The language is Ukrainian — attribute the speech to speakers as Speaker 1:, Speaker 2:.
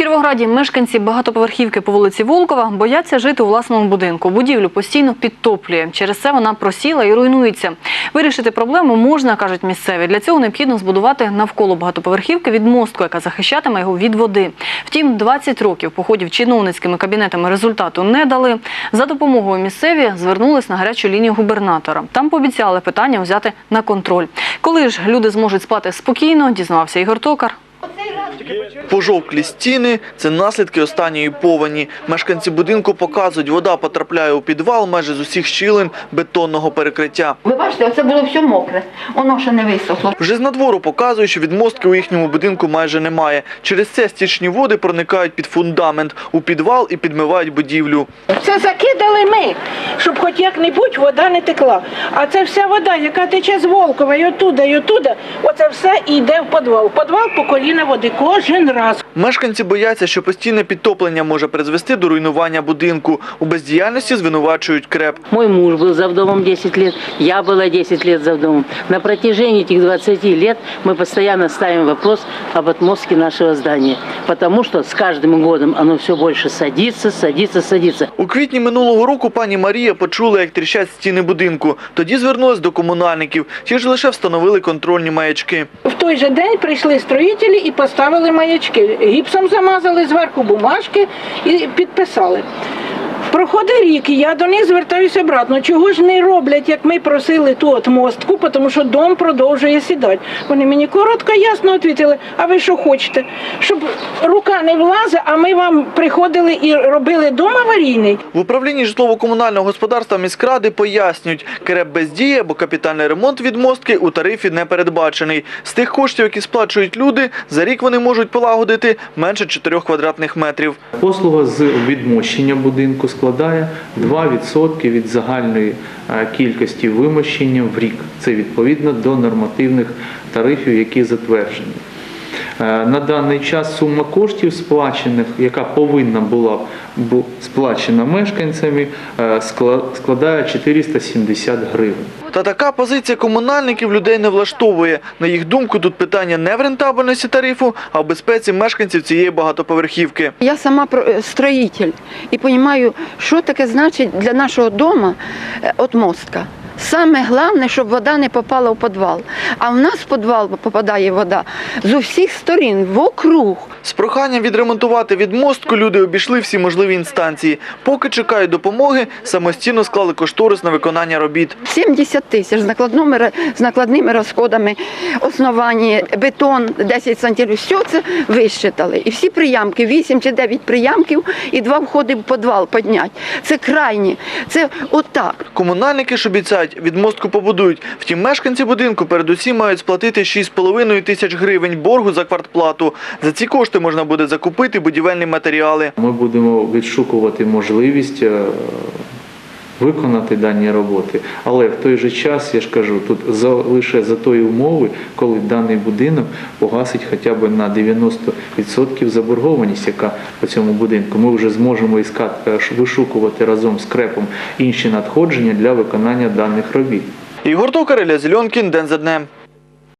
Speaker 1: Кіровограді мешканці багатоповерхівки по вулиці Волкова бояться жити у власному будинку. Будівлю постійно підтоплює. Через це вона просіла і руйнується. Вирішити проблему можна, кажуть місцеві. Для цього необхідно збудувати навколо багатоповерхівки відмостку, яка захищатиме його від води. Втім, 20 років походів чиновницькими кабінетами результату не дали. За допомогою місцеві звернулись на гарячу лінію губернатора. Там пообіцяли питання взяти на контроль. Коли ж люди зможуть спати спокійно, дізнавався Ігор Токар.
Speaker 2: Пожовклі стіни – це наслідки останньої повені. Мешканці будинку показують, вода потрапляє у підвал майже з усіх щілин бетонного перекриття.
Speaker 3: Ви бачите, оце було все мокре, воно ще не висохло.
Speaker 2: Вже з надвору показують, що відмостки у їхньому будинку майже немає. Через це стічні води проникають під фундамент, у підвал і підмивають будівлю.
Speaker 4: Це закидали ми, щоб хоч як-небудь вода не текла. А це вся вода, яка тече з Волкова, і оттуда, і оттуда, оце все і йде в підвал. В підвал по коліна води кожен раз.
Speaker 2: Мешканці бояться, що постійне підтоплення може призвести до руйнування будинку. У бездіяльності звинувачують КРЕП.
Speaker 5: Мой муж был завдомом 10 лет, я была 10 лет завдомом. На протяжении этих 20 лет мы постоянно ставим вопрос об отмостке нашего здания, потому что с каждым годом оно все больше садится, садится, садится.
Speaker 2: У квітні минулого року пані Марія почула, як тріщать стіни будинку. Тоді звернулась до комунальників. Ті ж лише встановили контрольні маячки.
Speaker 4: В той же день прийшли строїтелі і поставили маячки. Гіпсом замазали зверху бумажки і підписали. Проходить рік, і я до них звертаюся обратно. Чого ж не роблять, як ми просили ту отмостку, тому що дом продовжує сідати. Вони мені коротко, ясно відповіли, а ви що хочете? Щоб рука не влазить, а ми вам приходили і робили дом аварійний.
Speaker 2: В управлінні житлово-комунального господарства міськради пояснюють, КРЕП бездіє, бо капітальний ремонт відмостки у тарифі не передбачений. З тих коштів, які сплачують люди, за рік вони можуть полагодити менше 4 квадратних метрів.
Speaker 6: Послуга з відмощення будинку складає 2% від загальної е, кількості вимощення в рік. Це відповідно до нормативних тарифів, які затверджені. Е, На даний час сума коштів сплачених, яка повинна була сплачена мешканцями, е, складає 470 гривень.
Speaker 2: Та така позиція комунальників людей не влаштовує. На їх думку, тут питання не в рентабельності тарифу, а в безпеці мешканців цієї багатоповерхівки.
Speaker 3: Я сама е, строїтель і розумію, що таке значить для нашого дому е, отмостка. Саме головне, щоб вода не попала в підвал. А в нас в підвал попадає вода з усіх сторін, вокруг.
Speaker 2: З проханням відремонтувати відмостку люди обійшли всі можливі інстанції. Поки чекають допомоги, самостійно склали кошторис на виконання робіт.
Speaker 3: 70 тисяч з накладними, з накладними розходами, основання, бетон 10 сантиметрів. Все це висчитали. І всі приямки, 8 чи 9 приямків і два входи в підвал підняти. Це крайні. Це отак.
Speaker 2: Комунальники ж обіцяють, відмостку побудують. Втім, мешканці будинку передусім мають сплатити 6,5 тисяч гривень боргу за квартплату. За ці кошти можна буде закупити будівельні матеріали.
Speaker 6: Ми будемо відшукувати можливість е, виконати дані роботи. Але в той же час, я ж кажу, тут за, лише за тої умови, коли даний будинок погасить хоча б на 90% заборгованість, яка по цьому будинку. Ми вже зможемо іскати, е, вишукувати разом з крепом інші надходження для виконання даних робіт.
Speaker 2: Ігор Токар, Зеленкін, День за днем.